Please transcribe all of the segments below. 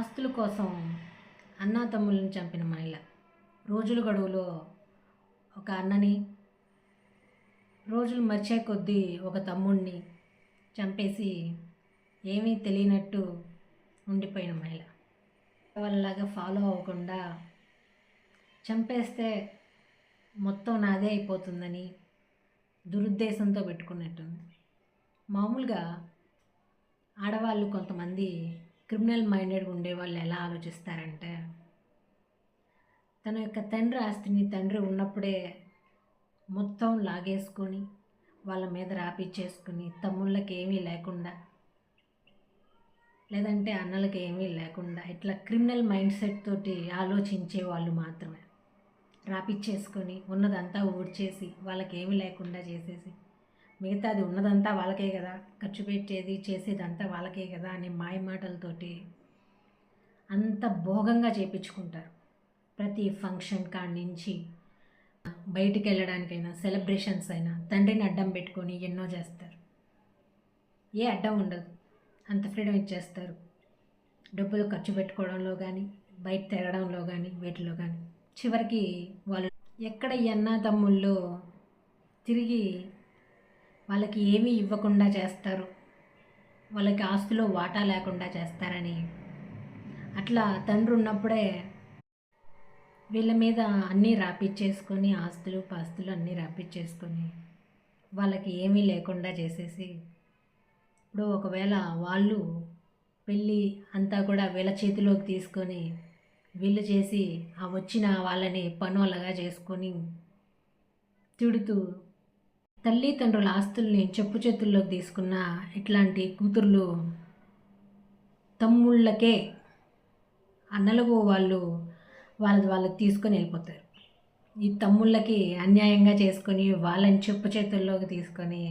ఆస్తుల కోసం అన్నా తమ్ముళ్ళని చంపిన మహిళ. రోజుల గడువులో ఒక అన్నని రోజులు మర్చే కొద్దీ ఒక తమ్ముణ్ణి చంపేసి ఏమీ తెలియనట్టు ఉండిపోయిన మహిళ. వాళ్ళలాగా ఫాలో అవ్వకుండా చంపేస్తే మొత్తం నాదే అయిపోతుందని దురుద్దేశంతో పెట్టుకున్నట్టుంది. మామూలుగా ఆడవాళ్ళు కొంతమంది క్రిమినల్ మైండెడ్గా ఉండేవాళ్ళు ఎలా ఆలోచిస్తారంటే తన యొక్క తండ్రి ఆస్తిని తండ్రి ఉన్నప్పుడే మొత్తం లాగేసుకొని వాళ్ళ మీద రాపిచ్చేసుకుని తమ్ముళ్ళకి ఏమీ లేకుండా లేదంటే అన్నలకి ఏమీ లేకుండా ఇట్లా క్రిమినల్ మైండ్ సెట్ తోటి ఆలోచించే వాళ్ళు మాత్రమే. రాపిచ్చేసుకొని ఉన్నదంతా ఊడ్చేసి వాళ్ళకి ఏమీ లేకుండా చేసేసి మిగతాది ఉన్నదంతా వాళ్ళకే కదా. ఖర్చు పెట్టేది చేసేదంతా వాళ్ళకే కదా అనే మాయ మాటలతోటి అంత భోగంగా చేపించుకుంటారు. ప్రతి ఫంక్షన్ కాడి నుంచి బయటికి వెళ్ళడానికైనా సెలబ్రేషన్స్ అయినా తండ్రిని అడ్డం పెట్టుకొని ఎన్నో చేస్తారు. ఏ అడ్డం ఉండదు. అంత ఫ్రీడమ్ ఇచ్చేస్తారు. డబ్బులు ఖర్చు పెట్టుకోవడంలో కానీ బయట తిరగడంలో కానీ వీటిలో కానీ చివరికి వాళ్ళు ఎక్కడ ఈ అన్నా తమ్ముళ్ళు తిరిగి వాళ్ళకి ఏమీ ఇవ్వకుండా చేస్తారు. వాళ్ళకి ఆస్తులో వాటా లేకుండా చేస్తారని. అట్లా తండ్రి ఉన్నప్పుడే వీళ్ళ మీద అన్నీ రాపిచ్చేసుకొని ఆస్తులు పాస్తులు అన్నీ రాపిచ్చేసుకొని వాళ్ళకి ఏమీ లేకుండా చేసేసి ఇప్పుడు ఒకవేళ వాళ్ళు పెళ్ళి అంతా కూడా వీళ్ళ చేతిలోకి తీసుకొని వీళ్ళు చేసి ఆ వచ్చిన వాళ్ళని పనులగా చేసుకొని తిడుతూ తల్లిదండ్రుల ఆస్తుల్ని చెప్పు చేతుల్లోకి తీసుకున్న ఇట్లాంటి కూతుర్లు తమ్ముళ్ళకే అన్నలకు వాళ్ళు వాళ్ళ వాళ్ళకి తీసుకొని వెళ్ళిపోతారు. ఈ తమ్ముళ్ళకి అన్యాయంగా చేసుకొని వాళ్ళని చెప్పు చేతుల్లోకి తీసుకొని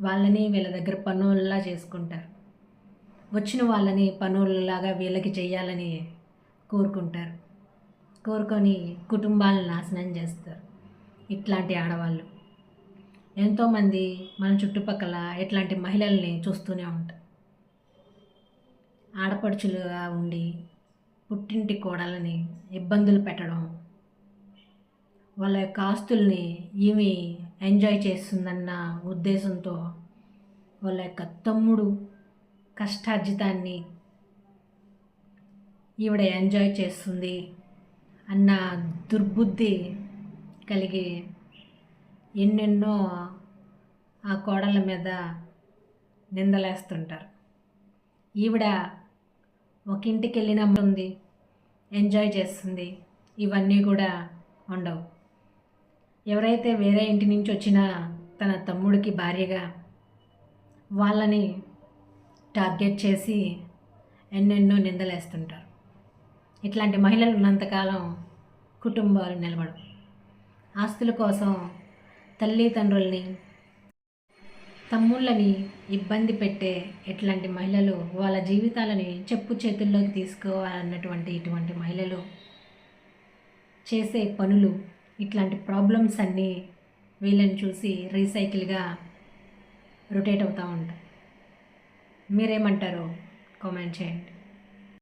వాళ్ళని వీళ్ళ దగ్గర పనుల్లా చేసుకుంటారు. వచ్చిన వాళ్ళని పనులలాగా వీళ్ళకి చేయాలని కోరుకుంటారు. కోరుకొని కుటుంబాలను నాశనం చేస్తారు. ఇట్లాంటి ఆడవాళ్ళు. ఎంతోమంది మన చుట్టుపక్కల ఇట్లాంటి మహిళల్ని చూస్తూనే ఉంటాం ఆడపడుచులుగా ఉండి పుట్టింటి కోడలని ఇబ్బందులు పెట్టడం వాళ్ళ యొక్క ఆస్తుల్ని ఈమె ఎంజాయ్ చేస్తుందన్న ఉద్దేశంతో వాళ్ళ యొక్క తమ్ముడు కష్టార్జితాన్ని ఈవిడ ఎంజాయ్ చేస్తుంది అన్న దుర్బుద్ధి కలిగి ఎన్నెన్నో ఆ కోడళ్ళ మీద నిందలేస్తుంటారు. ఈవిడ ఒక ఇంటికి వెళ్ళిన ఉంది ఎంజాయ్ చేస్తుంది ఇవన్నీ కూడా ఉండవు. ఎవరైతే వేరే ఇంటి నుంచి వచ్చిన తన తమ్ముడికి భార్యగా వాళ్ళని టార్గెట్ చేసి ఎన్నెన్నో నిందలేస్తుంటారు. ఇట్లాంటి మహిళలు ఉన్నంతకాలం కుటుంబాలు నిలబడవు. ఆస్తుల కోసం తల్లిదండ్రుల్ని తమ్ముళ్ళని ఇబ్బంది పెట్టే ఇట్లాంటి మహిళలు వాళ్ళ జీవితాలని చెప్పు చేతుల్లోకి తీసుకోవాలన్నటువంటి ఇటువంటి మహిళలు చేసే పనులు ఇట్లాంటి ప్రాబ్లమ్స్ అన్నీ వీళ్ళని చూసి రీసైకిల్గా రొటేట్ అవుతూ ఉంటాయి. మీరేమంటారో కామెంట్ చేయండి.